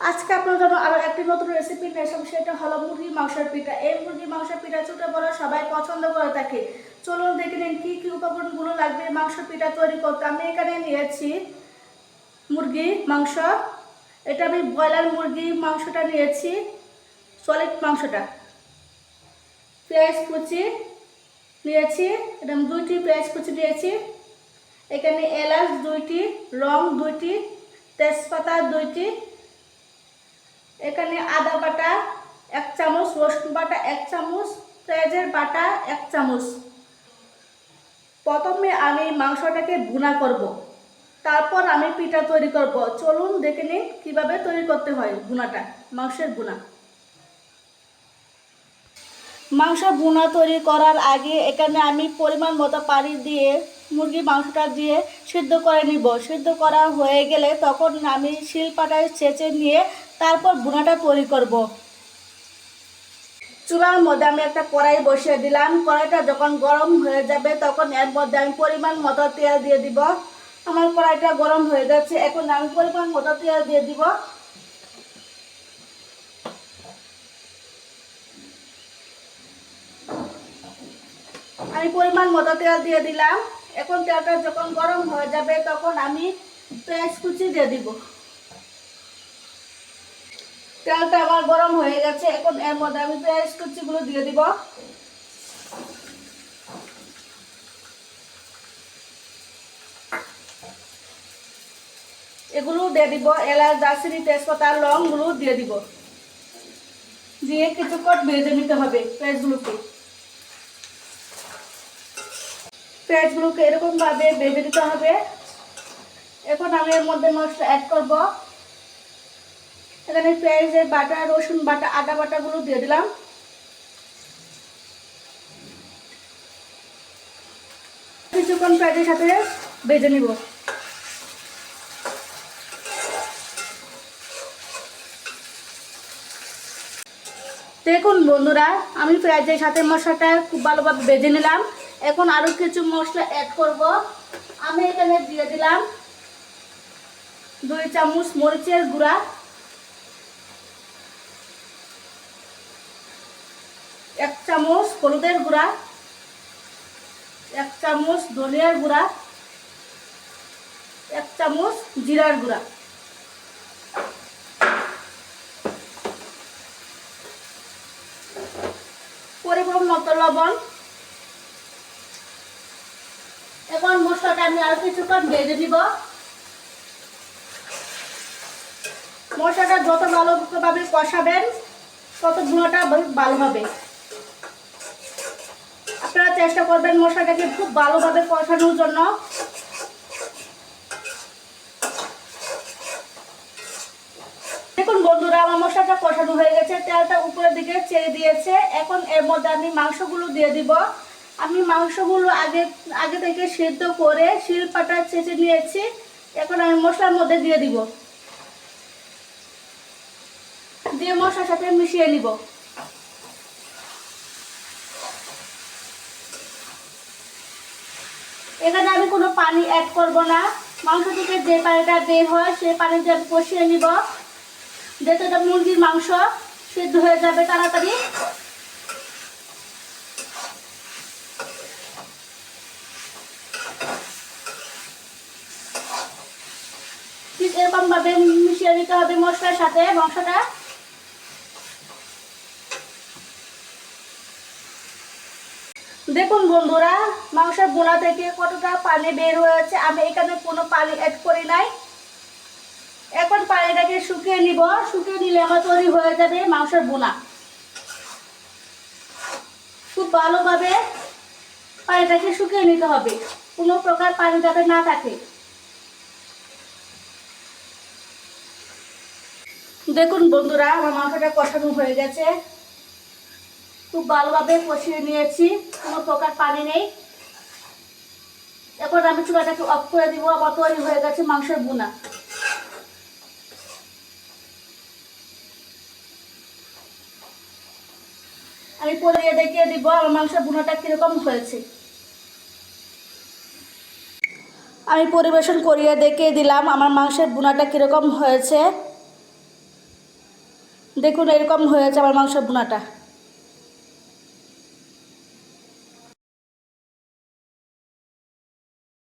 আজকে আপনার জন্য আরও একটি নতুন রেসিপি নিয়ে এসেছি সেটা হলো মুরগি, মাংসের পিঠা। এই মুরগি, মাংসের পিঠা ছোট বড় সবাই পছন্দ করে থাকে। চলুন দেখে নিন কি কি উপকরণগুলো লাগবে মাংসের পিঠা তৈরি করতে। আমি এখানে নিয়েছি মুরগি, মাংস। এটা আমি ব্রয়লার মুরগি, মাংসটা নিয়েছি সলিড মাংসটা। পেঁয়াজ কুচি নিয়েছি, এটা আমি দুইটি পেঁয়াজ কুচি নিয়েছি। এখানে এলাচ দুইটি লং দুইটি, তেজপাতা দুইটি এখানে আদা বাটা এক চামচ, রসুন বাটা এক চামচ, পেঁয়াজের বাটা এক চামচ। প্রথমে আমি মাংসটাকে ভুনা করব। তারপর আমি পিঠা তৈরি করব। চলুন দেখে নিন কীভাবে তৈরি করতে হয় ভুনাটা, মাংসের ভুনা। মাংস ভুনা তৈরি করার আগে এখানে আমি পরিমাণ মতো পানি দিয়ে মুরগি মাংসটা দিয়ে সিদ্ধ করে নিব। সিদ্ধ করা হয়ে গেলে তখন আমি শিলপাটায় চেঁচে নিয়ে তারপর বুনাটা তৈরি করব। চুলার মধ্যে আমি একটা কড়াই বসিয়ে দিলাম। কড়াইটা যখন গরম হয়ে যাবে তখন এর মধ্যে আমি পরিমাণ মতো তেল দিয়ে দিব। আমার কড়াইটা গরম হয়ে যাচ্ছে এখন আমি পরিমাণ মতো তেল দিয়ে দিব। আমি পরিমাণ মতো তেল দিয়ে দিলাম। এখন তেলটা যখন গরম হয়ে যাবে, তখন আমি পেঁয়াজ কুচি দিয়ে দিব। তেলটা আমার গরম হয়ে গেছে, এখন এর মধ্যে আমি পেঁয়াজ কুচিগুলো দিয়ে দিব। এগুলো দিয়ে দিব, এলাচ, দারচিনি, তেজপাতা, লংগুলো দিয়ে দিব। দিয়ে কিছুক্ষণ ভেজে নিতে হবে পেঁয়াজগুলোকে। পেঁয়াজগুলোকে এরকমভাবে ভেজে দিতে হবে। এখন আমি এর মধ্যে মশলা অ্যাড করব। এখানে পেঁয়াজের বাটা, রসুন বাটা, আদা বাটাগুলো দিয়ে দিলাম। কিছুক্ষণ পেঁয়াজের সাথে ভেজে নিব। দেখুন বন্ধুরা, আমি পেঁয়াজের সাথে মশলাটা খুব ভালোভাবে ভেজে নিলাম। এখন আরও কিছু মশলা অ্যাড করব। আমি এখানে দিয়ে দিলাম দুই চামচ মরিচের গুঁড়া। এক চামচ হলুদের গুঁড়া। এক চামচ ধনিয়ার গুঁড়া। এক চামচ জিরার গুঁড়া। পরিমাণ মতো লবণ এখন মশলাটা আমি আরও কিছুক্ষণ ভেজে দিব মশলাটা যত ভালোভাবে কষাবেন, তত ভালো হবে। আপনারা চেষ্টা করবেন মশলাটাকে খুব ভালোভাবে কষানোর জন্য। দেখুন বন্ধুরা, আমার মশলাটা কষানো হয়ে গেছে, তেলটা উপরের দিকে ছেড়ে দিয়েছে। এখন এর মধ্যে আমি মাংসগুলো দিয়ে দিব। আমি মাংসগুলো আগে আগে থেকে সেদ্ধ করে শিলপাটা চেঁচে নিয়েছি। এখন আমি মশলার মধ্যে দিয়ে দিব। দিয়ে মশলার সাথে মিশিয়ে নিব। এখানে আমি কোনো পানি অ্যাড করব না। মাংস থেকে যে পানিটা বের হয়, সেই পানিতে আমি কষিয়ে নিব। যাতে এটা মুরগির মাংস, সিদ্ধ হয়ে যাবে তাড়াতাড়ি। ঠিক এরকম ভাবে মিশিয়ে নিতে হবে মশলার সাথে, মাংসটা। দেখুন বন্ধুরা, মাংসের বোনা থেকে কতটা পানি বের হয়েছে, আমি এখানে কোনো পানি অ্যাড করি নাই। এখন পানিটাকে শুকিয়ে নিব, শুকিয়ে নিলে আমার তৈরি হয়ে যাবে মাংসের বোনা খুব ভালোভাবে পানিটাকে শুকিয়ে নিতে হবে, কোনো প্রকার পানি যাতে না থাকে। দেখুন বন্ধুরা, আমার মাংসটা কষানো হয়ে গেছে। খুব ভালোভাবে কষিয়ে নিয়েছি, কোনো প্রকার পানি নেই। এখন আমি চুলাটাকে অফ করে দিব আবার তৈরি হয়ে গেছে মাংসের বুনা আমি পরিয়ে দেখিয়ে দিব, আমার মাংসের বুনাটা কীরকম হয়েছে। আমি পরিবেশন করিয়ে দেখিয়ে দিলাম, আমার মাংসের বুনাটা কীরকম হয়েছে। দেখুন এরকম হয়েছে আমার মাংস বোনাটা।